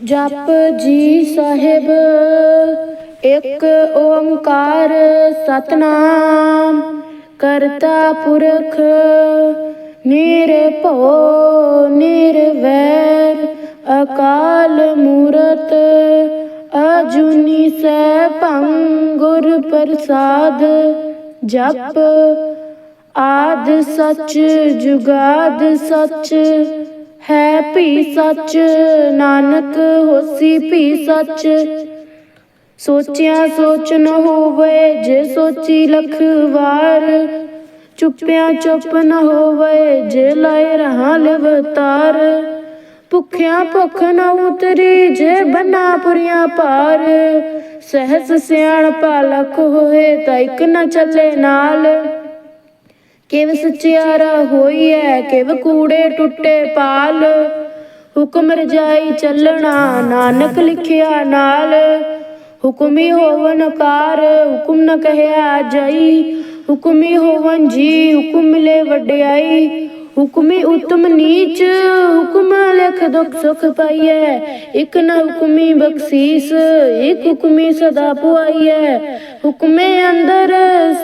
ਜਪ ਜੀ ਸਾਹਿਬ, ਇੱਕ ਓੰਕਾਰ ਸਤਨਾਮ, ਕਰਤਾ ਪੁਰਖ, ਨਿਰਭਉ, ਨਿਰਵੈਰ, ਅਕਾਲ ਮੂਰਤ, ਅਜੂਨੀ ਸੈਭੰ ਗੁਰ ਪ੍ਰਸਾਦ, ਜਪ ਆਦ ਸੱਚ, ਜੁਗਾਦ ਸਚ ਹੈ ਭੀ ਸੱਚ, ਨਾਨਕ ਹੋਸੀ ਭੀ ਸੱਚ। ਸੋਚਿਆ ਸੋਚ ਨ ਹੋਵੇ, ਜੇ ਸੋਚੀ ਲਖ ਵਾਰ ਚੁੱਪਿਆ ਚੁੱਪ ਨ ਹੋਵੇ, ਜੇ ਲਾਏ ਰਹਾ ਲਵਤਾਰ। ਭੁੱਖਿਆ ਭੁੱਖ ਨ ਉਤਰੀ, ਜੇ ਬਨਾ ਪੁਰੀਆਂ ਪਾਰ ਸਹਿਸ ਸਿਆਣ ਪਾਲਕ ਹੋਏ, ਤਾਂ ਇੱਕ ਨ ਚੱਲੇ ਨਾਲ। ਕਿਵ ਸਚਿਆਰਾ ਹੋਈਐ, ਕਿਵ ਕੂੜੇ ਟੁੱਟੇ ਪਾਲ। ਹੁਕਮ ਰਜਾਈ ਚੱਲਣਾ, ਨਾਨਕ ਲਿਖਿਆ ਨਾਲ। ਹੁਕਮੀ ਹੋਵਨ ਕਾਰ, ਹੁਕਮ ਨ ਕਹਿਆ ਜਾਈ। ਹੁਕਮੀ ਹੋਵਨ ਜੀ, ਹੁਕਮ ਲੈ ਵਡਿਆਈ। ਹੁਕਮੀ ਉਤਮ ਨੀਚ, ਹੁਕਮ ਲਖ ਦੁਖ ਸੁਖ ਪਾਈਐ। ਇਕ ਨ ਹੁਕਮੀ ਬਖਸ਼ੀਸ, ਇਕ ਹੁਕਮੀ ਸਦਾ ਪੁਆਈਐ। ਹੁਕਮੇ ਅੰਦਰ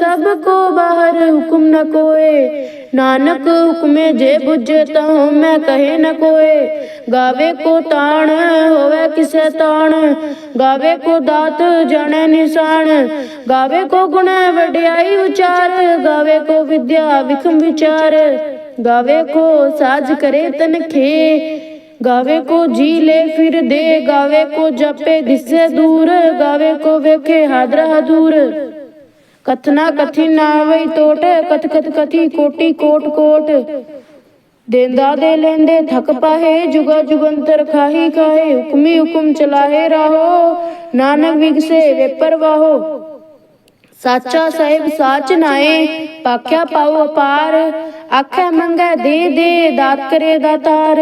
ਸਭ ਕੋ ਬਾਹਰ ਹੁਕਮ ਨ ਕੋਏ। ਨਾਨਕ ਹੁਕਮੇ ਜੇ ਬੁਝੇ ਤਾਂ ਮੈਂ ਕਹੇ ਨ ਕੋਏ। ਗਾਵੇ ਕੋ ਤਾਣ ਹੋਵੇ ਕਿਸੇ ਤਾਣ, ਗਾਵੇ ਕੋ ਦਾਤ ਜਾਣੈ ਨਿਸ਼ਾਨ। ਗਾਵੇ ਕੋ ਗੁਣ ਵਡਿਆਈ ਉਚਾਰ, ਗਾਵੇ ਕੋ ਵਿਦਿਆ ਵਿਖਮ ਵਿਚਾਰ। ਗਾਵੇ ਕੋ ਸਾਜ ਕਰੇ ਤਨਖੇ, ਗਾਵੇ ਕੋ ਜੀ ਲੈ ਫਿਰ ਦੇ, ਗਾਵੇ ਕੋ ਜਪੇ ਦਿਸੇ ਦੂਰ, ਗਾਵੇ ਕੋ ਵੇਖੇ ਹਾਦਰਾ ਹਦੂਰ। ਕਥਨਾ ਕਥੀ ਨਾ ਵਈ ਟੋਟ ਕਥ ਕਥ ਕਥੀ ਕੋਟੀ ਕੋਟ ਕੋਟ। ਦੇਂਦਾ ਦੇ ਲੈਂਦੇ ਥਕ ਪਾਹੇ, ਜੁਗਾ ਜੁਗੰਤਰ ਖਾਹੀ ਖਾਹੇ, ਹੁਕਮੀ ਹੁਕਮ ਚਲਾਹੇ ਰਾਹੋ, ਨਾਨਕ ਵਿਗਸੇ ਵੇ ਪਰਵਾਹੋ ਸਾਚਾ ਸਾਹਿਬ ਸਾਚ ਨਾਏ, ਪਾਖਿਆ ਪਾਉ ਅਪਾਰ ਆਖੇ ਮੰਗੈ ਦੇ ਦੇ ਦਾਤ ਕਰੇ ਦਾਤਾਰ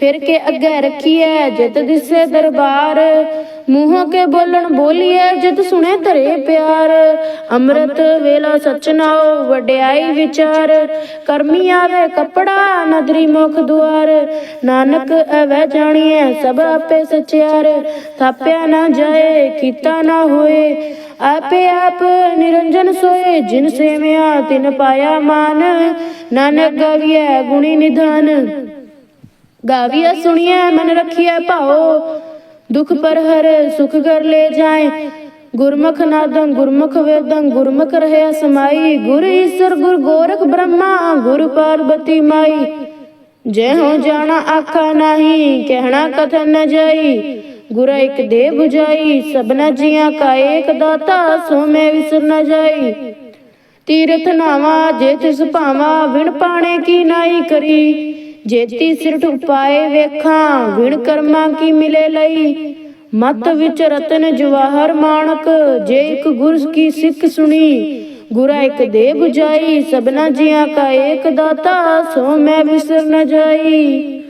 ਫਿਰ ਕੇ ਅੱਗੇ ਰੱਖੀਐ ਜਿਤ ਦਿਸੇ ਦਰਬਾਰ। ਮੂੰਹੋਂ ਕੇ ਬੋਲਣ ਬੋਲੀਐ, ਜਿਤ ਸੁਣੇ ਧਰੇ ਪਿਆਰ। ਅੰਮ੍ਰਿਤ ਵੇਲਾ ਸਚ ਨਾਉ ਵਡਿਆਈ ਵਿਚਾਰ। ਕਰਮੀ ਆਵੇ ਕਪੜਾ, ਨਦਰੀ ਮੁਖ ਦੁਆਰ। ਨਾਨਕ ਐਵੇਂ ਜਾਣੀਐ, ਸਭ ਆਪੇ ਸਚਿਆਰ। ਥਾਪਿਆ ਨਾ ਜਾਏ, ਕੀਤਾ ਨਾ ਹੋਏ। ਆਪੇ ਆਪ ਨਿਰੰਜਨ ਸੋਏ, ਜਿਨ ਸੇਵਿਆ ਤਿਨ ਪਾਇਆ ਮਾਨ। ਨਾਨਕ ਗਾਵੀਐ ਗੁਣੀ ਨਿਧਾਨ। ਗਾਵੀਐ ਸੁਣੀਐ, ਮਨ ਰਖੀਐ ਭਾਓ ਦੁਖ ਪਰ ਹਰ ਸੁਖ ਕਰ ਲੈ ਜਾਏ। ਗੁਰਮੁਖ ਨਾਦੰ ਗੁਰਮੁਖ ਵੇਦੰ, ਗੁਰਮੁਖ ਰਹਿ ਸਮਾਈ। ਗੁਰ ਈਸ਼ਰ, ਗੁਰ ਗੋਰਖ ਬ੍ਰਹਮਾ, ਗੁਰ ਪਾਰਬਤੀ ਮਾਈ। ਜੈ ਹੋ ਜਾਣਾ ਆਖਾ ਨਹੀਂ, ਕਹਿਣਾ ਕਥਨ ਨ ਜਾਈ। ਗੁਰ ਇਕ ਦੇ 부ਜਾਈ ਸਭਨਾ ਜੀਆਂ ਕਾ ਏਕ ਦਾਤਾ, ਸੋ ਮੈਂ ਵਿਸਰ ਨ ਜਾਈ। ਤੀਰਥ ਨਾਵਾ, ਜੇ ਤਿਸ ਭਾਵਾ ਵਿਣ ਪਾਣੇ ਕੀ ਨਾਈ ਕਰੀ। ਜੇਤੀ ਸਿਰਠ ਉਪਾਏ ਵੇਖਾਂ, ਵਿਣ ਕਰਮਾਂ ਕੀ ਮਿਲੇ ਲਈ? ਮਤ ਵਿੱਚ ਰਤਨ ਜਵਾਹਰ ਮਾਣਕ, ਜੇ ਇੱਕ ਗੁਰ ਕੀ ਸਿੱਖ ਸੁਣੀ? ਗੁਰਾ ਇੱਕ ਦੇ 부ਜਾਈ, ਸਭਨਾ ਜੀਆਂ ਕਾ ਏਕ ਦਾਤਾ, ਸੋ ਮੈਂ ਵਿਸਰ ਨ ਜਾਈ।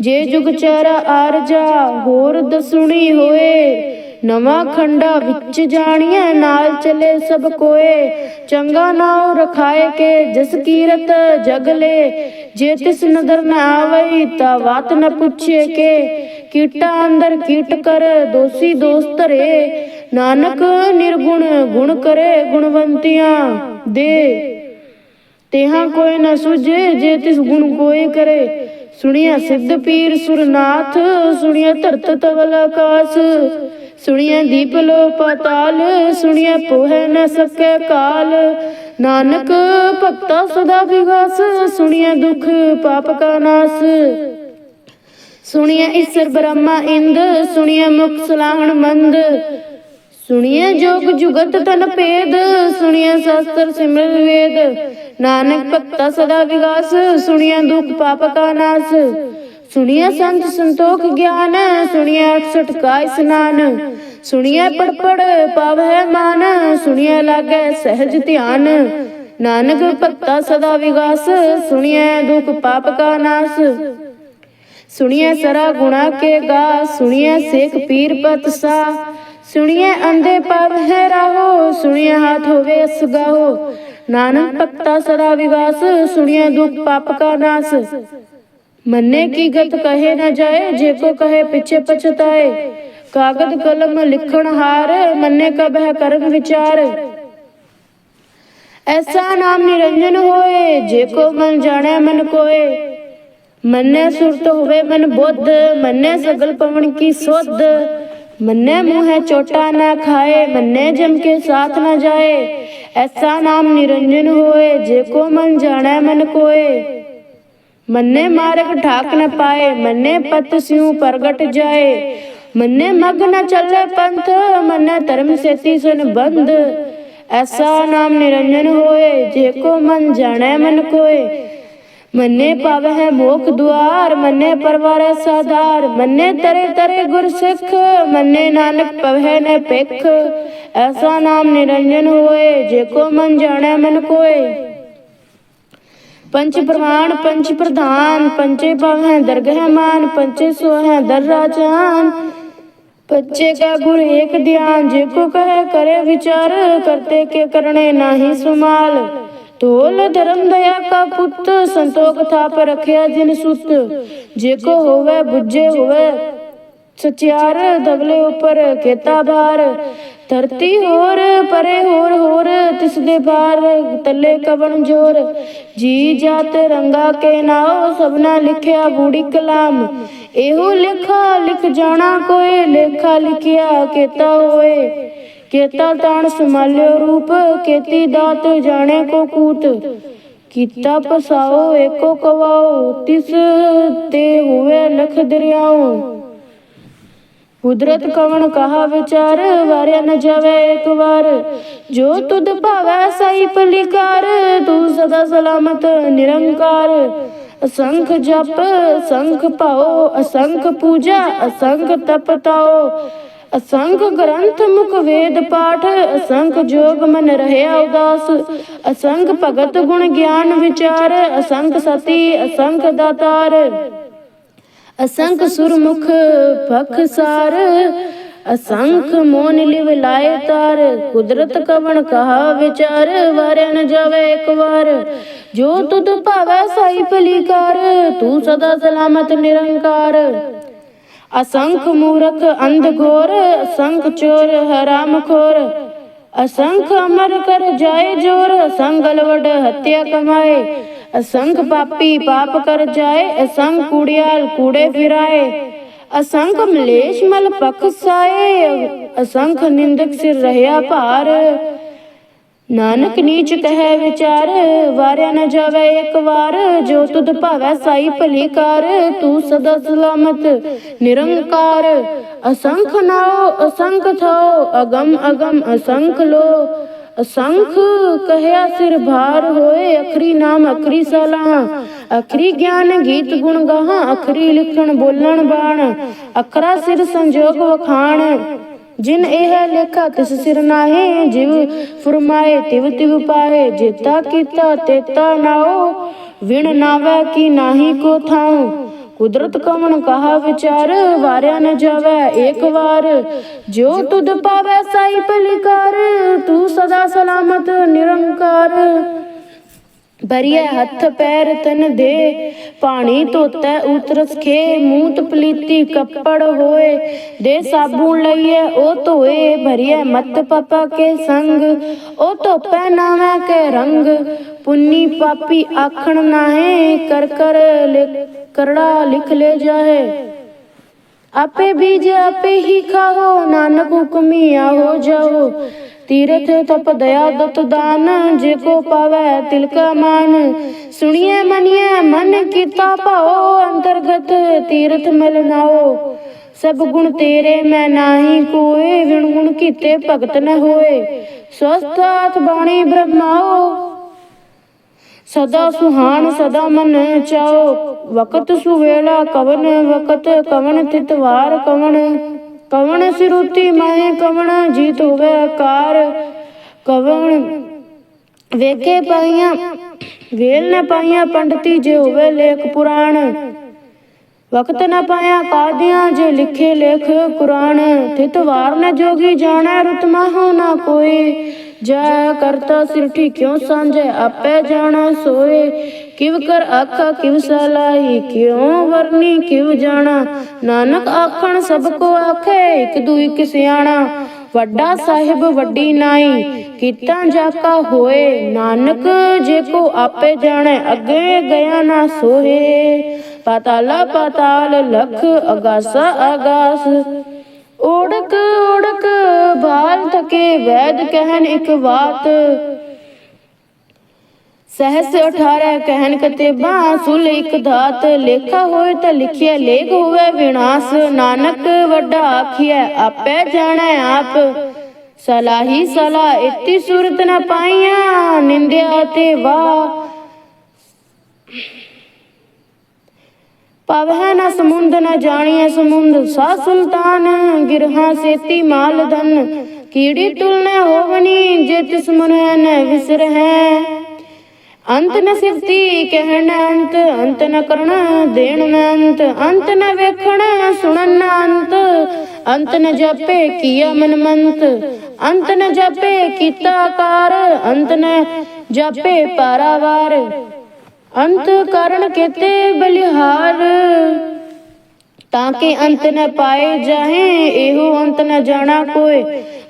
ਜੇ ਜੁਗ ਚਾਰਾ ਆਰਜਾ, ਹੋਰ ਦਸੁਣੀ ਹੋਏ ਨਵਾਂ ਖੰਡਾ ਵਿੱਚ ਜਾਣੀਐ, ਨਾਲ ਚਲੇ ਸਭ ਕੋਏ। ਚੰਗਾ ਨਾਉ ਰਖਾਏ ਕੇ, ਜਿਸ ਕੀਰਤ ਜਗਲੇ ਜੇ ਤਿਸ ਨਦਰ ਨ ਆਵਈ, ਤਾ ਬਾਤ ਨ ਪੁੱਛੇ ਕੇ। ਕੀਟਾ ਅੰਦਰ ਕੀਟ ਕਰ, ਦੋਸੀ ਦੋਸ ਧਰੇ। ਨਾਨਕ ਨਿਰਗੁਣ, ਗੁਣ ਕਰੇ ਗੁਣਵੰਤੀਆਂ ਦੇ। ਤੇਹਾਂ ਕੋਈ ਨ ਸੁਝੇ, ਜੇ ਤਿਸ ਗੁਣ ਕੋਈ ਕਰੇ। ਸੁਣਿਆ ਸਿੱਧ ਪੀਰ ਸੁਰਨਾਥ ਸੁਣਿਆ ਧਰਤ ਤਵਲ ਆਕਾਸ। ਸੁਣਿਆ ਦੀਪ ਲੋ ਪਤਾਲ ਸੁਣਿਆ ਪੋਹਿ ਨ ਸਕੈ ਕਾਲ। ਨਾਨਕ ਭਗਤਾ ਸਦਾ ਵਿਗਾਸ ਸੁਣਿਆ ਦੁਖ ਪਾਪ ਕਾ ਨਾਸ। ਸੁਣਿਆ ਈਸ਼ਰ ਬ੍ਰਹਮਾ ਇੰਦ ਸੁਣਿਆ ਮੁਖ ਸਲਾਹਣ ਮੰਦ। ਸੁਣਿਆ ਜੋਗ ਜੁਗਤ ਤਨ ਭੇਦ ਸੁਣਿਆ ਸ਼ਾਸਤਰ ਸਿਮਰਨ ਵੇਦ। ਨਾਨਕ ਭਗਤਾ ਸਦਾ ਵਿਗਾਸ ਸੁਣਿਆ ਦੁਖ ਪਾਪ ਕਾ ਨਾਸ। ਸੁਣਿਆ ਸੰਤ ਸੰਤੋਖ ਗਿਆਨ ਸੁਣਿਆ 68 ਕਾ ਇਸਨਾਨ ਸੁਣਿਆ ਪੜ ਪੜ ਪਾਵੈ ਮਾਨ ਸੁਣਿਆ ਲਾਗੈ ਸਹਿਜ ਧਿਆਨ। ਨਾਨਕ ਭਗਤਾ ਸਦਾ ਵਿਗਾਸ ਸੁਣਿਆ ਦੁਖ ਪਾਪ ਕਾ ਨਾਸ। ਸੁਣਿਆ ਸਰਾ ਗੁਣਾ ਕੇ ਗਾ ਸੁਣਿਆ ਸੇਖ ਪੀਰ ਪਤ ਸਾ ਸੁਣਿਐ ਅੰਦੇ ਪਵ ਹੈ ਰਾਹੋ ਸੁਣਿਆ ਹਾਥ ਹੋਵੇ ਅਸਗਾਹੋ ਨਾਨਕ ਭਗਤਾ ਸਦਾ ਵਿਗਾਸ ਸੁਣਿਆ ਦੁਖ ਪਾਪ ਕਾ ਨਾਸ। ਮੰਨੇ ਕੀ ਗਤ ਕਹੇ ਨਾ ਜਾਏ, ਜੇ ਕੋ ਕਹੇ ਪਿਛੇ ਪਛਤਾਏ। ਕਾਗਦ ਕਲਮ ਲਿਖਣ ਹਾਰ, ਮੰਨੇ ਕਬ ਹੈ ਕਰਮ ਵਿਚਾਰ। ਐਸਾ ਨਾਮ ਨਿਰੰਜਨ ਹੋਏ, ਜੇ ਕੋ ਮਨ ਜਾਣੈ ਮਨ ਕੋਏ। ਮੰਨੇ ਸੁਰਤ ਹੋਵੇ ਮਨ ਬੁੱਧ, ਮੰਨੇ ਸਗਲ ਪਵਨ ਕੀ ਸੁਧ। ਮੰਨੇ ਮੂਹੇ ਚੋਟਾ ਨਾ ਖਾਏ, ਮੰਨੇ ਜਮ ਕੇ ਸਾਥ ਨਾ ਜਾਏ। ਐਸਾ ਨਾਮ ਨਿਰੰਜਨ ਹੋਏ, ਜੇ ਕੋ ਮਨ ਜਾਣੈ ਮਨ ਕੋਏ। ਮੰਨੇ ਮਾਰਗ ਠਾਕ ਨ ਪਾਏ, ਮੰਨੇ ਪਤ ਸਿਉ ਪ੍ਰਗਟ ਜਾਏ। ਮੰਨੇ ਮਗ ਨ ਚੱਲੇ ਪੰਥ, ਮੰਨੇ ਧਰਮ ਸੇਤੀ ਸੁਨ ਬੰਦ। ਐਸਾ ਨਾਮ ਨਿਰੰਜਨ ਹੋਏ, ਜੇ ਕੋ ਮਨ ਜਾਣੈ ਮਨ ਕੋਏ। ਮੰਨੇ ਪਾਵਹਿ ਮੋਖ ਦੁਆਰ, ਮੰਨੇ ਪਰਵਾਰੈ ਸਾਧਾਰ। ਮੰਨੇ ਤਰੇ ਤਰੇ ਗੁਰ ਸਿੱਖ, ਮੰਨੇ ਨਾਨਕ ਪਵਹਿ ਨ ਪਿਖ ਐਸਾ ਨਾਮ ਨਿਰੰਜਨ ਹੋਏ, ਜੇ ਕੋ ਮਨ ਜਾਣੈ ਮਨ ਕੋਏ। ਪੰਚ ਪ੍ਰਮਾਣ ਪੰਚ ਪ੍ਰਧਾਨ ਪੰਚੇ ਭਵ ਹੈ ਦਰਗਹਿਮਾਨ ਪੰਚੇ ਸੋ ਹੈ ਦਰ ਰਾਜਾਨ। ਬੱਚੇ ਕਾ ਗੁਰ ਏਕ ਧਿਆਨ, ਜੇ ਕੋ ਕਹੇ ਕਰੇ ਵਿਚਾਰ, ਕਰਤੇ ਕੇ ਕਰਨੇ ਨਾਹੀ ਸੁਮਾਲ। ਤੋਲ ਧਰਮ ਦਇਆ ਕਾ ਪੁੱਤ, ਸੰਤੋਖ ਥਾਪ ਰਖਿਆ ਜਿਨ ਸੁਤ। ਜੇ ਕੋ ਹੋਵੇ, ਬੁੱਝੇ ਹੋਵੇ ਸਚਿਆਰ ਦਗਲੇ ਉਪਰ ਕੇਤਾ ਭਾਰ। ਧਰਤੀ ਹੋਰ, ਪਰੇ ਹੋਰ ਹੋਰ ਤਿਸ ਦੇ ਭਾਰ ਤੱਲੇ ਕਵਣ ਜੋਰ। ਜੀ ਜਾਤ ਰੰਗਾ ਕੇ ਨਾਉ, ਸਭਨਾ ਲਿਖਿਆ ਬੂੜੀ ਕਲਾਮ। ਇਹੋ ਲਿਖਾ, ਲਿਖ ਜਾਣਾ ਕੋਈ ਲੇਖਾ ਲਿਖਿਆ ਕੀਤਾ ਹੋਏ। ਕੀਤਾ ਤਾਣ ਸੰਭਾਲਿਓ ਰੂਪ, ਕੀਤੀ ਦਾਤ ਜਾਣੇ ਕੋ ਕੂਤ। ਕੀਤਾ ਪਸਾਓ, ਏਕੋ ਕਵਾਓ, ਤਿਸ ਤੇ ਹੋਵੇ ਲਖ ਦਰਿਆਓ ਕੁਦਰਤ ਕਵਣ ਕਹਾ ਵਿਚਾਰ, ਵਾਰਿਆ ਨ ਜਾਵੇ ਇੱਕ ਵਾਰ। ਜੋ ਤੁਧ ਭਾਵੈ ਸਾਈ ਪਲਿਕਾਰ ਤੂੰ ਸਦਾ ਸਲਾਮਤ ਨਿਰੰਕਾਰ। ਅਸੰਖ ਜਪ, ਅਸੰਖ ਭਾਉ, ਅਸੰਖ ਪੂਜਾ, ਅਸੰਖ ਤਪਤਾਓ ਅਸੰਖ ਗ੍ਰੰਥ ਮੁਖ ਵੇਦ ਪਾਠ, ਅਸੰਖ ਜੋਗ ਮਨ ਰਹਿਆ ਉਦਾਸ। ਅਸੰਖ ਭਗਤ ਗੁਣ ਗਿਆਨ ਵਿਚਾਰ, ਅਸੰਖ ਸਤੀ, ਅਸੰਖ ਦਾਤਾਰ। ਅਸੰਖ ਸੁਰਮੁਖ ਭਖਸਾਰ ਅਸੰਖ ਮੋਨ ਲਿਵ ਲਾਏ ਤਾਰ, ਕੁਦਰਤ ਕਵਣ ਕਹਾ ਵਿਚਾਰ ਵਾਰਿਆ ਨ ਜਾਵੇ ਇੱਕ ਵਾਰ। ਜੋ ਤੁਧ ਭਾਵੈ ਸਾਈ ਭਲੀਕਾਰ, ਤੂੰ ਸਦਾ ਸਲਾਮਤ ਨਿਰੰਕਾਰ। ਅਸੰਖ ਮੂਰਖ ਅੰਧ ਘੋਰ, ਅਸੰਖ ਚੋਰ ਹਰਾਮ ਖੋਰ ਅਸੰਖ ਅਮਰ ਕਰ ਜਾਏ ਜੋਰ ਅਸੰਗਲ ਵਡ ਹੱਤਿਆ ਕਮਾਏ। ਅਸੰਖ ਪਾਪੀ ਪਾਪ ਕਰ ਜਾਏ, ਅਸੰਖ ਕੂੜਿਆਲ ਕੂੜੇ ਫਿਰਾਏ। ਅਸੰਖ ਮਲੇਸ਼ ਮਲ ਪਖਸਾਏ ਅਸੰਖ ਨਿੰਦਕ ਸਿਰ ਰਹਿਆ ਭਾਰ। ਨਾਨਕ ਨੀਚ ਕਹੈ ਵਿਚਾਰ, ਵਾਰਿਆ ਨਾ ਜਾਵੇ ਇੱਕ ਵਾਰ। ਜੋ ਤੁਧ ਭਾਵੈ ਸਾਈ ਭਲੀ ਕਰ, ਤੂੰ ਸਦਾ ਸਲਾਮਤ, ਨਿਰੰਕਾਰ। ਅਸੰਖ ਨਾਉ, ਅਸੰਖ ਥੋ ਅਗਮ ਅਗਮ ਅਸੰਖ ਲੋ। ਅਸੰਖ ਕਹਿਆ ਸਿਰ ਭਾਰ ਹੋਏ, ਅਖਰੀ ਨਾਮ ਅਖਰੀ ਸਲਾਹ। ਅਖਰੀ ਗਿਆਨ ਗੀਤ ਗੁਣ ਗਾਹਾਂ, ਅਖਰੀ ਲਿਖਣ ਬੋਲਣ ਬਾਣ। ਅਖਰਾ ਸਿਰ ਸੰਜੋਗ ਵਖਾਣ। ਜਿਨ ਇਹ ਲੇਖਾ ਤਿਸ ਸਿਰ ਨਾਹੀ, ਜਿਵ ਫਰਮਾਏ ਤਿਵ ਤਿਵ ਪਾਏ ਜੇਤਾ ਕੀਤਾ ਤੇਤਾ ਨਾਓ ਵਿਣ ਨਾਵੇ ਕੀ ਨਾਹੀ ਕੋ ਥਾਉ। ਕੁਦਰਤ ਕਵਣ ਕਹਾ ਵਿਚਾਰ, ਵਾਰਿਆ ਨ ਜਾਵੇ ਏਕ ਵਾਰ। ਜੋ ਤੁਧ ਪਾਵੇ ਸਾਈ ਭਲਿਕਾਰ, ਤੂੰ ਸਦਾ ਸਲਾਮਤ ਨਿਰੰਕਾਰ। ਬਰੀਏ ਹੱਥ ਪੈਰ ਤਨ ਦੇ, ਪਾਣੀ ਧੋਤੈ ਉਤਰਸ ਖੇ, ਮੂਤ ਪਲੀਤੀ ਕੱਪੜ ਹੋਏ। ਦੇ ਸਾਬੂਨ ਲਈਏ ਉਹ ਧੋਏ ਭਰੀਏ ਮਤ ਪਪਾ ਕੇ ਸੰਗ। ਉਹ ਧੋਪੈ ਨਾਵੇਂ ਕੇ ਰੰਗ, ਪੁੰਨੀ ਪਾਪੀ ਆਖਣ ਨਾਹੇ, ਕਰ ਕਰ ਲਿ- ਕਰੜਾ ਲਿਖ ਲੈ ਜਾਏ ਆਪੇ ਬੀਜ ਆਪੇ ਹੀ ਖਾਓ ਨਾਨਕ ਹੁਕਮੀ ਆਹੋ ਜਾਓ ਤੀਰਥ ਤਪ ਦਇਆ ਦਤ ਦਾਨ, ਜੇ ਕੋ ਪਾਵੈ ਤਿਲਕਾ ਮਾਨ। ਸੁਣੀਏ ਮਨੀਏ ਮਨ ਕੀਤਾ ਭਾਓ ਅੰਤਰਗਤ ਤੀਰਥ ਮਿਲ ਨਾਓ ਸਭ ਗੁਣ ਤੇਰੇ ਮੈਂ ਨਾਹੀ ਕੋਏ, ਵਿਣ ਗੁਣ ਕੀਤੇ ਭਗਤ ਨ ਹੋਏ। ਸਵਸਥ ਬਾਣੀ ਬ੍ਰਹਮਾਓ ਸਦਾ ਸੁਹਾਨ, ਸਦਾ ਮਨ ਚਾਓ ਵਕਤ ਸੁਵੇਲਾ ਕਵਨ, ਵਕਤ ਕਵਨ ਤਿਤਵਾਰ ਕਵਨ। ਕਵਨ ਸਿਰੂਤੀ ਮਾਹੇ ਕਵਨ, ਜੀਤ ਹੋਵੇ ਆਕਾਰ। ਕਵਨ ਵੇਖੇ ਪਾਈਆਂ, ਵੇਲ ਨ ਪਾਈਆਂ ਪੰਡਤੀ ਜੇ ਹੋਵੇ ਲੇਖ ਪੁਰਾਣ। ਵਕਤ ਨਾ ਪਾਇਆ ਕਾਦੀਆਂ ਜੇ ਲਿਖੇ ਲੇਖ ਕੁਰਾਨ। ਤਿਤ ਵਾਰ ਜੋਗੀ ਜਾਣਾ ਰਤਮਾ ਹੋ ਨਾ ਕੋਈ। ਜੈ ਕਰਤਾ ਸਿਰਠੀ ਕਿਉ ਸਾਂਝੇ, ਆਪੇ ਜਾਣਾ ਸੋਏ। ਕਿਵ ਕਰ ਆਖਾ ਕਿਵ ਸਲਾਹੀ, ਕਿਉ ਵਰਨੀ ਕਿਵ ਜਾਣਾ? ਨਾਨਕ ਆਖਣ, ਸਭ ਕੋ ਆਖੇ, ਇਕ ਦੂ ਇਕ ਸਿਆਣਾ? ਵੱਡਾ ਸਾਹਿਬ ਵੱਡੀ ਨਾਈ, ਕੀਤਾ ਜਾਕਾ ਹੋਏ। ਨਾਨਕ ਜੇ ਕੋ ਆਪੇ ਜਾਣੈ, ਅੱਗੇ ਗਿਆ ਨਾ ਸੋਏ ਪਾਤਾਲਾ ਪਾਤਾਲ ਲਖ ਅਗਾਸਾ ਅਗਾਸ। ਓੜਕ ਓੜਕ, ਬਾਲ ਥਕੇ, ਵੈਦ ਕਹਿਣ ਇੱਕ ਬਾਤ। ਸਹਸ 18 ਕਹਿਨ ਕਤੇਬਾ ਸੁਲ ਇੱਕ ਧਾਤ ਲੇਖਾ ਹੋਏ ਤਾਂ ਲਿਖਿਆ ਲੇਖ ਹੋਵੇ ਵਿਨਾਸ਼। ਨਾਨਕ ਵੱਡਾ ਆਖਿਆ ਆਪੇ ਜਾਣੈ ਆਪ। ਸਲਾਹੀ ਸਲਾ ਇਤੀ ਸੂਰਤ ਨ ਪਾਈਆਂ, ਨਿੰਦਿਆ ਤੇ ਵਾ ਪਵਹਿ ਨ ਸਮੁੰਦ, ਨਾ ਜਾਣੀਐ ਸਮੁੰਦ, ਸਾ ਸੁਲਤਾਨ ਗਿਰਹਾ ਸੇਤੀ ਮਾਲ ਧਨ। ਕੀੜੀ ਤੁਲਨੇ ਹੋਵਨੀ, ਜੇ ਤਿਸ ਮਨੈ ਨ ਵਿਸਰਹਿ। ਅੰਤ ਨ ਸਿਫਤੀ ਕਹਿਣ ਅੰਤ ਅੰਤ ਨ ਕਰਣਾ ਦੇਣ ਅੰਤ ਅੰਤ ਨ ਵੇਖਣਾ ਸੁਣਨ ਅੰਤ। ਅੰਤ ਨ ਜਪੇ ਕੀਆ ਮਨ ਮੰਤ ਅੰਤ ਨ ਜਪੇ ਕੀਤਾ ਕਾਰ, ਅੰਤ ਨ ਜਪੇ ਪਾਰਾਵਾਰ। ਅੰਤ ਕਰਨ ਕੇਤੇ ਬਲਿਹਾਰ, ਤਾਂ ਕਿ ਅੰਤ ਨ ਪਾਏ ਜਾਹੇ, ਇਹੋ ਅੰਤ ਨ ਜਾਣਾ ਕੋਏ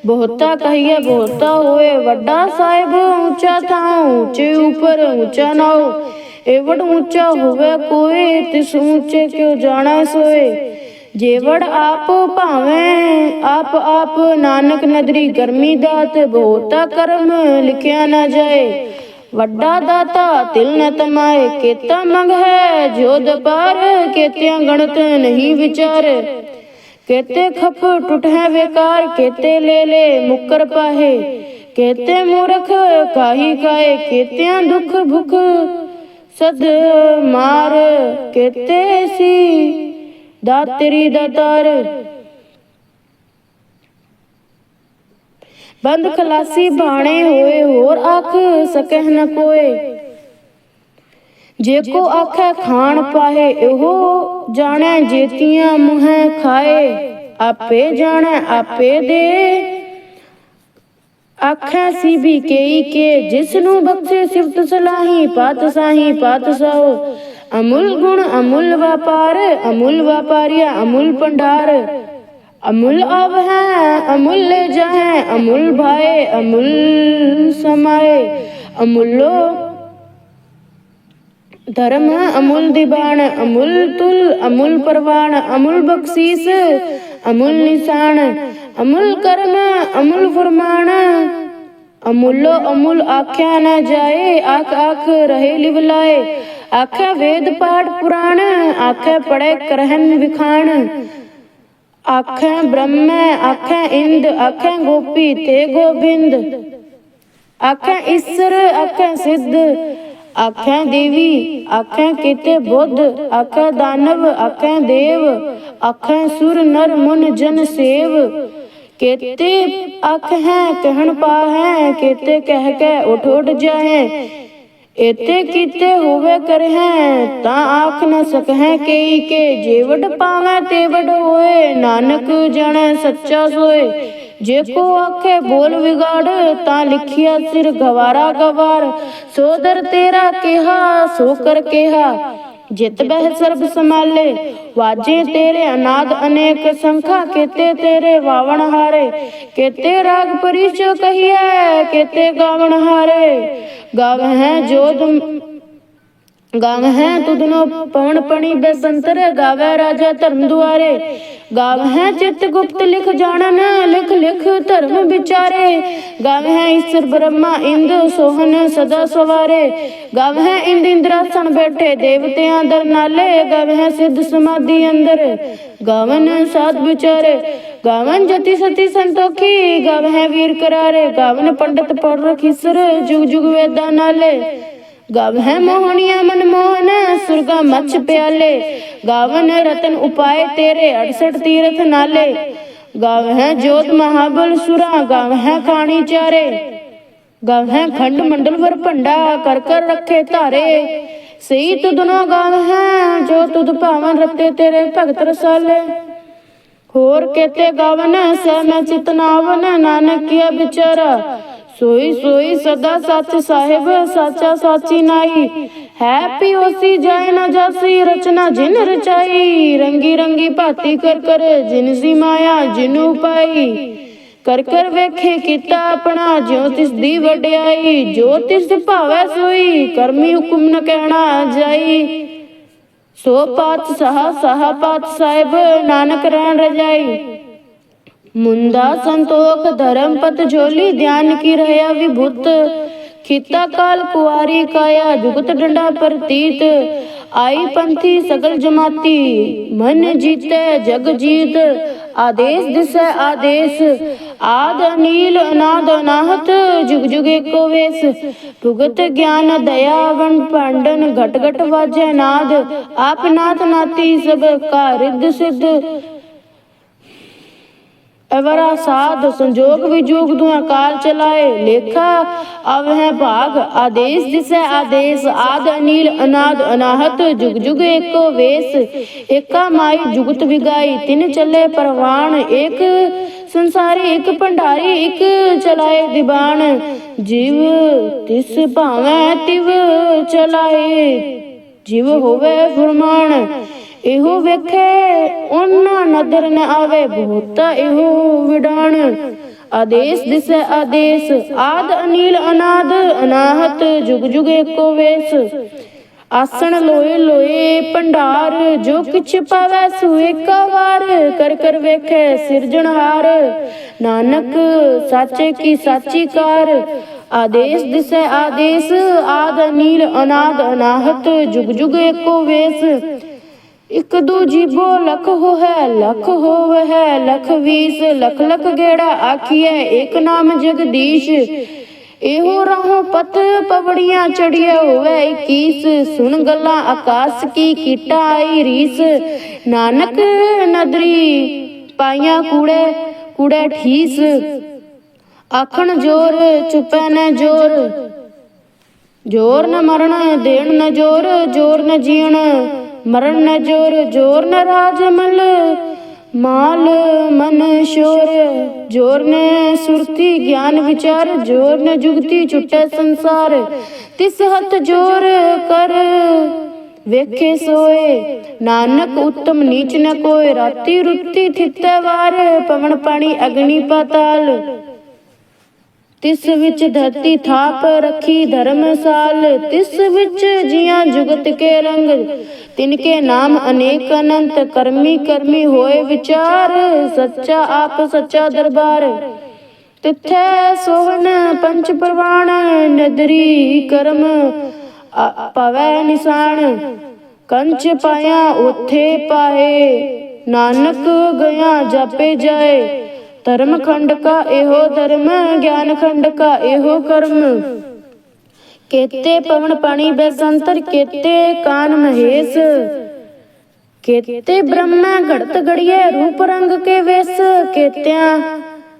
ਬਹੁਤਾ ਕਹੀਏ, ਬਹੁਤਾ ਹੋਏ, ਵੱਡਾ ਸਾਹਿਬ ਉੱਚਾ ਥਾਂ, ਉੱਚੇ ਉਪਰ ਉੱਚਾ ਨਾਉ। ਏਵੜ ਉੱਚਾ ਹੋਵੇ ਕੋਈ, ਤਿਸ ਉੱਚੇ ਕਿਉ ਜਾਣਾ ਸੋਏ? ਜੇਵੜ ਆਪ ਭਾਵੇਂ, ਆਪ ਆਪ ਨਾਨਕ ਨਦਰੀ ਗਰਮੀ ਦਾਤ ਬਹੁਤਾ ਕਰਮ ਲਿਖਿਆ ਨਾ ਜਾਏ। ਵੱਡਾ ਦਾਤਾ ਤਿਲ ਨ ਤਮਾਏ, ਕੇਤਾ ਮੰਗ ਹੈ ਜੋ ਪਾਰ ਕੇਤਿਆਂ ਗਣਤ ਨਹੀਂ ਵਿਚਾਰ। ਕੇਤੇ ਖਪ ਟੁੱਟ ਹੈ ਕੇਤੇ ਲੈ ਲੈ ਮੁਕਰ ਪਾਹੇ। ਕੇਤੇ ਮੂਰਖ ਕਾਹੀ ਕਾਏ, ਕੇਤਿਆਂ ਦੁਖ ਭੁਖ ਸਦ ਮਾਰ। ਕੇਤੇ ਸੀ ਦਾਤਰੀ ਦਾਤਾਰ ਬੰਦ ਖਲਾਸੀ ਬਾਣੇ ਹੋਏ, ਹੋਰ ਆਖ ਸਕਹਿ ਨ ਕੋਏ। ਜੇ ਕੋ ਆਖੈ ਖਾਣ ਪਾਹੇ, ਇਹੋ ਜਾਣੈ ਜੇਤੀਆਂ ਮੁਹੈ ਖਾਏ, ਆਪੇ ਜਾਣੈ, ਆਪੇ ਦੇ। ਆਖੈ ਸੀ ਵੀ ਕੇਈ ਕੇ ਜਿਸ ਨੂੰ ਬਖਸ਼ੇ ਸਿਫਤ ਸਲਾਹੀ, ਪਾਤਸ਼ਾਹੀ ਪਾਤਸ਼ਾਹੋ। ਅਮੁੱਲ ਗੁਣ, ਅਮੁੱਲ ਵਪਾਰ, ਅਮੁੱਲ ਵਪਾਰੀਆ, ਅਮੁੱਲ ਭੰਡਾਰ। ਅਮੁੱਲ ਅਵ ਹੈ ਅਮੁੱਲ ਜਹੈ, ਅਮੁੱਲ ਭਾਏ, ਅਮੁੱਲ ਸਮਾਏ। ਅਮੁੱਲੋ ਧਰਮ ਅਮੁੱਲ ਦੀਵਾਨ, ਅਮੁੱਲ ਤੁਲ, ਅਮੁੱਲ ਪਰਵਾਨ, ਅਮੁੱਲ ਬਖਸ਼ੀਸ, ਅਮੁੱਲ ਨਿਸ਼ਾਨ, ਅਮੁੱਲ ਕਰਮ, ਅਮੁੱਲ ਫਰਮਾਨ। ਅਮੁੱਲੋ ਅਮੁੱਲ ਆਖਿਆ ਨਾ ਜਾਏ, ਆਖ ਆਖ ਰਹੇ ਲਿਵਲਾਏ ਆਖਿਆ ਵੇਦ ਪਾਠ ਪੁਰਾਣ, ਆਖਿਆ ਪੜੇ ਕਰਹਨ ਵਿਖਾਣ। ਆਖੈ ਬ੍ਰਹਮੈ ਆਖੈ ਇੰਦ ਆਖੈ ਗੋਪੀ ਤੇ ਗੋਬਿੰਦ। ਆਖੈ ਈਸ਼ਰ ਆਖੈ ਸਿੱਧ। ਆਖੈ ਦੇਵੀ, ਆਖੈ ਕੀਤੇ ਬੁੱਧ, ਆਖੈ ਦਾਨਵ, ਆਖੈ ਦੇਵ, ਆਖੈ ਸੁਰ ਨਰ ਮੁਨ ਜਨ ਸੇਵ। ਕੇਤੇ ਆਖ ਹੈ ਕਹਿਣ ਪਾਹੈ, ਕੇਤੇ ਕਹਿ ਕੇ ਉਠ ਉਠ ਜਾਹੈ। ਇਤੇ ਕੀਤੇ ਹੋਵੇ ਕਰਹਿ, ਤਾਂ ਆਖ ਨ ਸਕਹਿ ਕੇਈ ਕੇ। ਜੇਵੜ ਪਾਵੈ ਤੇਵੜ ਹੋਏ, ਨਾਨਕ ਜਣੈ ਸੱਚਾ ਸੋਏ। ਜੇ ਕੋ ਆਖੇ ਬੋਲ ਵਿਗਾੜ, ਤਾਂ ਲਿਖਿਆ ਸਿਰ ਗਵਾਰਾ ਗਵਾਰ। ਸੋਦਰ ਤੇਰਾ ਕਿਹਾ, ਸੋ ਕਰ ਕਿਹਾ। ਜਿਤ ਬਹਿ ਸਰਬ ਸਮਾਲੇ ਵਾਜੇ ਤੇਰੇ ਅਨਾਦ ਅਨੇਕ। ਸੰਖਾ ਕੇਤੇ ਤੇਰੇ ਵਾਵਣ ਹਾਰੇ। ਕੇਤੇ ਰਾਗ ਪਰਿਚ ਕਹੀਐ, ਕੇਤੇ ਗਾਵਣ ਹਾਰੇ। ਗਾਵ ਹੈ ਜੋਦ ਗਾਵ ਹੈ ਤੁਧਨੋ ਪਵਨ ਪਣੀ ਬਸੰਤਰ, ਗਾਵੇ ਰਾਜਾ ਧਰਮ ਦੁਆਰੇ। ਗਾਵ ਹੈ ਚਿਤ ਗੁਪਤ ਲਿਖ ਜਾਣਨ, ਲਿਖ ਲਿਖ ਧਰਮ ਵਿਚਾਰੇ। ਗਾਵ ਹੈ ਈਸ਼ਰ ਬ੍ਰਹਮਾ ਇੰਦ ਸੋਹਨ ਸਦਾ ਸਵਾਰੇ। ਗਾਵ ਹੈ ਇੰਦ ਇੰਦਰਾਸਣ ਬੈਠੇ ਦੇਵਤਿਆਂ ਦਰ ਨਾਲੇ। ਗਾਵ ਹੈ ਸਿੱਧ ਸਮਾਧੀ ਅੰਦਰ, ਗਾਵਨ ਸਾਧ ਵਿਚਾਰੇ। ਗਾਵਨ ਜਤੀ ਸਤੀ ਸੰਤੋਖੀ, ਗਾਵ ਹੈ ਵੀਰ ਕਰਾਰੇ। ਗਾਵਨ ਪੰਡਤ ਪੜ ਰਖੀਸਰ, ਜੁਗ ਜੁਗ ਵੇਦਾਂ ਨਾਲੇ। ਗਾਵ ਹੈ ਮੋਹਣੀਆ ਮਨ ਮੋਹਨ, ਸੁਰਗਾ ਮੱਛ ਪਿਆਲੇ। ਗਾਵਨ ਰਤਨ ਉਪਾਏ ਤੇਰੇ 68 ਤੀਰਥ ਨਾਲੇ। ਗਾਵ ਹੈ ਜੋਤ ਮਹਾਬਲ ਸੁਰਾ ਗਾਵ ਹੈ ਖਾਣੀ ਚਾਰੇ। ਗਾਵ ਹੈ ਖੰਡ ਮੰਡਲ ਵਰ ਭੰਡਾ, ਕਰ ਕਰ ਰੱਖੇ ਧਾਰੇ। ਸਈ ਤੁਧਨੋ ਗਾਵ ਹੈ, ਜੋ ਤੁਧ ਭਾਵਨ ਰਤੇ ਤੇਰੇ ਭਗਤ ਰਸਾਲੇ। ਹੋਰ ਕੇਤੇ ਗਾਵਨ ਸੈ ਮੈਂ ਚਿਤਨਾਵਨ ਨਾਨਕਿਆ ਵਿਚਾਰਾ। ਸੋਈ ਸੋਈ ਸਦਾ ਸੱਚ ਸਾਹਿਬ, ਸਾਚਾ ਸਾਚੀ ਨਾਈ ਹੈ ਪਿਓਸੀ ਜਾਏ ਨਾ ਜਾਸੀ, ਰਚਨਾ ਜਿਨ ਰਚਾਈ। ਰੰਗੀ ਰੰਗੀ ਭਾਤੀ ਕਰ ਕਰ ਜਿਨ ਸੀ ਮਾਇਆ, ਜਿਨੂ ਪਾਈ ਕਰ ਕਰ ਵੇਖੇ ਕੀਤਾ ਆਪਣਾ, ਜਿਉ ਤਿਸ ਦੀ ਵਡਿਆਈ। ਜੋ ਤਿਸ ਭਾਵੈ ਸੋਈ, ਕਰਮੀ ਹੁਕਮ ਨ ਕਹਿਣਾ ਜਾਈ। ਸੋ ਪਾਤ ਸਹਾ ਸਹਾ ਪਾਤ ਸਾਹਿਬ, ਨਾਨਕ ਰਹਿਣ ਰਜਾਈ। ਮੁੰਦਾ ਸੰਤੋਖ ਧਰਮ ਪਤ ਝੋਲੀ ਧਿਆਨ ਕੀ ਰਹਿਆ ਵਿਭੁਤ। ਕੀਤਾ ਕਾਲ ਕੁਆਰੀ ਕਾਇਆ ਜੁਗਤ ਡੰਡਾ ਪ੍ਰਤੀਤ। ਆਈ ਪੰਥੀ ਸਗਲ ਜਮਾਤੀ, ਮਨ ਜੀਤੈ ਜਗ ਜੀਤ। ਆਦੇਸ਼ ਦਿਸੈ ਆਦੇਸ਼, ਆਦ ਅਨੀਲ ਅਨਾਦ ਅਨਾਹਤ, ਜੁਗ ਜੁਗ ਏਕੋ ਵੇਸ। ਭੁਗਤ ਗਿਆਨ ਦਇਆ ਪਾਂਡਨ ਘਟ ਘਟ ਵਾਜੈ ਨਾਦ, ਆਪ ਨਾਥ ਨਾਤੀ ਸਭ ਕਾ ਰਿੱਧ ਸਿੱਧ। ਅਵਰਾ ਸਾਧ ਸੰਜੋਗ ਵਿਜੋਗ ਦੁਆ ਕਾਲ ਚਲਾਏ, ਲੇਖਾ, ਅਵ ਹੈ ਭਾਗ, ਆਦੇਸ਼ ਦਿਸੈ, ਆਦੇਸ਼ ਆਦ ਅਨੀਲ, ਅਨਾਦ ਅਨਾਹਤ, ਜੁਗ ਜੁਗ ਏਕੋ ਵੇਸ, ਏਕਾ ਮਾਈ ਜੁਗਤ ਵਿਗਾਈ, ਤਿਨ ਚੱਲੇ ਪਰਵਾਣ, ਏਕ ਸੰਸਾਰੀ ਇੱਕ ਭੰਡਾਰੀ, ਇੱਕ ਚਲਾਏ ਦੀਵਾਨ ਜੀਵ ਤਿਸ ਭਾਵੇਂ ਤਿਵ ਚਲਾਏ, ਜਿਵ ਹੋਵੇ ਫਰਮਾਨ ਇਹੋ ਵੇਖੇ, ਉਹਨਾਂ ਨਦਰ ਨ ਆਵੇ ਬਹੁਤ ਇਹੋ ਵਿਡਾਣ। ਆਦੇਸ਼ ਦਿਸੈ ਆਦੇਸ਼, ਆਦ ਅਨੀਲ ਅਨਾਦ, ਅਨਾਹਤ ਜੁਗ ਜੁਗ ਏਕੋ ਵੇਸ। ਆਸਣ ਲੋਏ ਲੋਏ ਭੰਡਾਰ, ਜੋ ਕਿਛ ਪਾਵੈ ਸੋ ਏਕਾ ਵਾਰ। ਕਰ ਕਰ ਵੇਖੈ ਸਿਰਜਣਹਾਰ ਨਾਨਕ ਸਾਚੇ ਕੀ ਸਾਚੀ ਕਾਰ। ਆਦੇਸ਼ ਦਿਸੈ ਆਦੇਸ਼, ਆਦ ਅਨੀਲ ਅਨਾਦ, ਅਨਾਹਤ ਜੁਗ ਜੁਗ ਏਕੋ ਵੇਸ। ਇਕ ਦੂ ਜੀਬੋ ਲਖ ਹੋ ਹੈ ਲਖ ਹੋਵ ਹੈ ਲਖ ਵੀਸ, ਲਖ ਲਖ ਗੇੜਾ ਆਖੀਐ, ਏਕ ਨਾਮ ਜਗਦੀਸ਼। ਇਹੋ ਰਾਹੋਂ ਪਤ ਪਵੜੀਆਂ ਚੜੀਏ ਹੋਵੇ 21 ਸੁਣ ਗੱਲਾਂ ਆਕਾਸ ਕੀ ਕੀਟਾ ਆਈ ਰੀਸ। ਨਾਨਕ ਨਦਰੀ ਪਾਈਆਂ ਕੂੜੇ ਕੂੜੇ ਠੀਸ ਆਖਣ ਜੋਰ, ਚੁਪੈ ਨਾ ਜੋਰ। ਜੋਰ ਨ ਮਰਨ, ਦੇਣ ਨ ਜੋਰ ਜੋਰ ਨ ਜੀਣ। ਮਰਨ ਨ ਜੋਰ ਜੋਰ ਨ ਰਾਜ ਮਾਲ। ਮਨ ਸ਼ੋਰ, ਜੋਰ ਨ ਸੁਰਤੀ ਗਿਆਨ ਵਿਚਾਰ, ਜੋਰ ਨ ਜੁਗਤੀ ਛੁਟੈ ਸੰਸਾਰ। ਤਿਸ ਹੱਥ ਜੋਰ ਕਰ, ਵੇਖੇ ਸੋਏ। ਨਾਨਕ ਉਤਮ ਨੀਚ ਨ ਕੋਏ ਰਾਤੀ ਰੁੱਤੀ ਥਿਤੈ ਵਾਰ, ਪਵਨ ਪਾਣੀ ਅਗਨੀ ਪਾਤਾਲ। ਤਿਸ ਵਿੱਚ ਧਰਤੀ ਥਾਪ ਰੱਖੀ ਧਰਮਸਾਲ, ਤਿਸ ਵਿੱਚ ਜੀਆਂ ਜੁਗਤ ਕੇ ਰੰਗ। ਤਿਨ ਕੇ ਨਾਮ ਅਨੇਕ ਅਨੰਤ, ਕਰਮੀ ਕਰਮੀ ਹੋਏ ਵਿਚਾਰ, ਸੱਚਾ ਆਪ ਸੱਚਾ ਦਰਬਾਰ। ਤਿੱਥੈ ਸੋਹਣ ਪੰਚ ਪ੍ਰਵਾਣ, ਨਦਰੀ ਕਰਮ ਆ- ਪਵੈ ਨਿਸ਼ਾਨ ਕੰਚ ਪਾਇਆ, ਉਥੇ ਪਾਏ, ਨਾਨਕ ਗਿਆ, ਜਾਪੇ ਜਾਏ। ਧਰਮ ਖੰਡ ਕਾ ਇਹੋ ਧਰਮ, ਗਿਆਨ ਖੰਡ ਕਾ ਇਹੋ ਕਰਮ। ਕੇਤੇ ਪਵਨ ਪਾਣੀ ਬੈਸੰਤਰ ਕੇਤੇ ਕਾਨ ਮਹੇਸ਼। ਕੇਤੇ ਬ੍ਰਹਮਾ ਘੜਤ ਘੜੀਏ ਰੂਪ ਰੰਗ ਕੇ ਵੇਸ। ਕੇਤਿਆਂ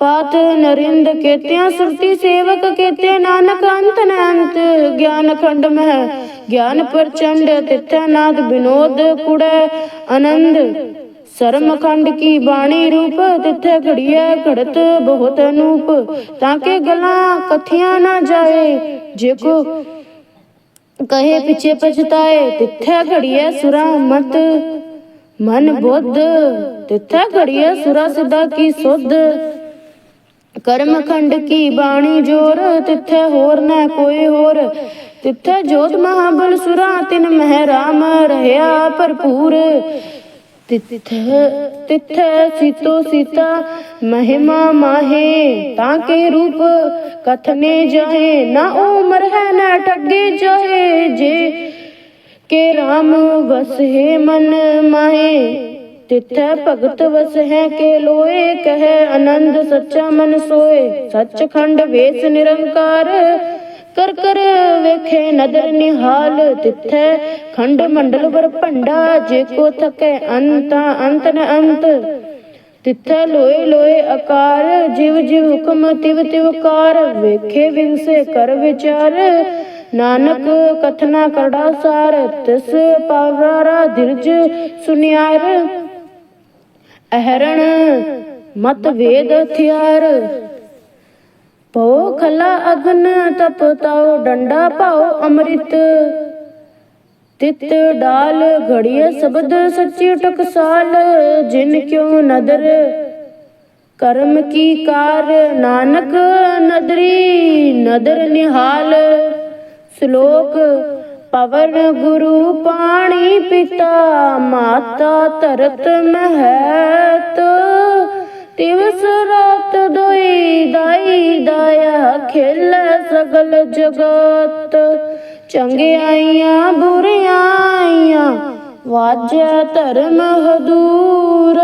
ਪਾਤ ਨਰਿੰਦ ਕੇਤਿਆਂ ਸੁਰਤੀ ਸੇਵਕ ਕੇਤੇ ਨਾਨਕ ਅੰਤ ਨ ਅੰਤ, ਗਿਆਨ ਖੰਡ ਮਹਿ, ਗਿਆਨ ਪ੍ਰਚੰਡ ਤਿਥੈ ਬਿਨੋਦ ਕੁੜੈ, ਆਨੰਦ। ਸਰਮ ਖੰਡ ਕੀ ਬਾਣੀ ਰੂਪ, ਤਿਥੈ ਘੜੀਐ ਘੜਤ ਬਹੁਤ ਅਨੂਪ। ਤਾਂ ਕਿ ਗਲਾਂ ਕਥੀਆਂ ਨਾ ਜਾਏ, ਜੇ ਕੋ ਕਹੇ ਪਿਛੇ ਪਛਤਾਏ, ਤਿਥੈ ਘੜੀਐ ਸੁਰਾ ਮਤ। ਮਨ ਬੁੱਧ, ਤਿਥੈ ਘੜੀਐ ਸੁਰਾ ਸਿੱਧਾ ਕੀ ਸੁਧ। ਕਰਮ ਖੰਡ ਕੀ ਬਾਣੀ ਜੋਰ? ਤਿੱਥੇ ਹੋਰ ਨਾ ਕੋਈ ਹੋਰ। ਤਿੱਥੇ ਜੋਤ ਮਹਾਬਲ ਸੁਰਾ, ਤਿਨ ਮਹਿ ਰਾਮ ਰਹਿਆ ਭਰਪੂਰ। ਤਿੱਥੇ ਤਿੱਥੇ ਸੀਤੋ ਸੀਤਾ ਮਹਿਮਾ ਮਾਹੇ, ਤਾਂ ਕੇ ਰੂਪ ਕਥਨੇ ਜਾਏ ਨਾ ਉਮਰ ਹੈ, ਨਾ ਠੱਗੇ ਜਾਹੇ, ਜੇ ਕੇ ਰਾਮ ਵਸਹਿ ਮਨ ਮਾਹੇ। ਤਿੱਥੈ ਭਗਤ ਵਸਹਿ ਕੇ ਲੋਏ, ਕਹੈ ਆਨੰਦ ਸੱਚਾ ਮਨ ਸੋਏ। ਸੱਚਖੰਡ ਵੇਸ ਨਿਰੰਕਾਰ, ਕਰ ਕਰ ਵੇਖੇ ਨਦਰ ਨਿਹਾਲ। ਤਿੱਥੈ ਖੰਡ ਮੰਡਲ ਵਰ ਭੰਡਾ, ਜੇ ਕੋ ਥਕੈ ਅੰਤਾ ਅੰਤ ਨ ਅੰਤ। ਤਿੱਥੈ ਲੋਏ ਲੋਏ ਆਕਾਰ, ਜਿਵ ਜਿਵ ਹੁਕਮ, ਤਿਵ ਤਿਵ ਕਾਰ। ਵੇਖੇ ਵਿਗਸੇ ਕਰ ਵਿਚਾਰ, ਨਾਨਕ ਕਥਨਾ ਕਰੜਾ ਸਾਰ। ਤਿਸ ਪਾਵਰਾ ਧਿਰਜ ਸੁਨਿਆਰ। ਅਹਰਣ ਮਤ ਵੇਦ ਹਥਿਆਰ ਪਉ ਖਲਾ ਅਗਨ ਤਪ ਤਾਉ, ਡੰਡਾ ਪਾਉ ਅੰਮ੍ਰਿਤ। ਤਿਤ ਡਾਲ ਘੜੀਏ ਸ਼ਬਦ ਸੱਚੀ ਟਕਸਾਲ। ਜਿਨ ਕਿਉ ਨਦਰ, ਕਰਮ ਕੀ ਕਾਰ। ਨਾਨਕ ਨਦਰੀ ਨਦਰ ਨਿਹਾਲ। ਸ਼ਲੋਕ ਪਵਨ ਗੁਰੂ ਪਾਣੀ ਪਿਤਾ, ਮਾਤਾ ਧਰਤ ਮਹਿਤ। ਤਿਵਸ ਰਾਤ ਦੋਈ ਦਾਈ ਦਾਇਆ ਖੇਲ ਸਗਲ ਜਗਤ। ਚੰਗਿਆਈਆਂ, ਬੁਰਿਆਈਆਂ, ਵਾਜੈ ਧਰਮ ਹਦੂਰ।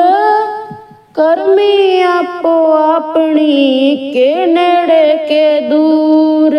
ਕਰਮੀ ਆਪੋ ਆਪਣੀ ਕੇ ਨੇੜੇ ਕੇ ਦੂਰ।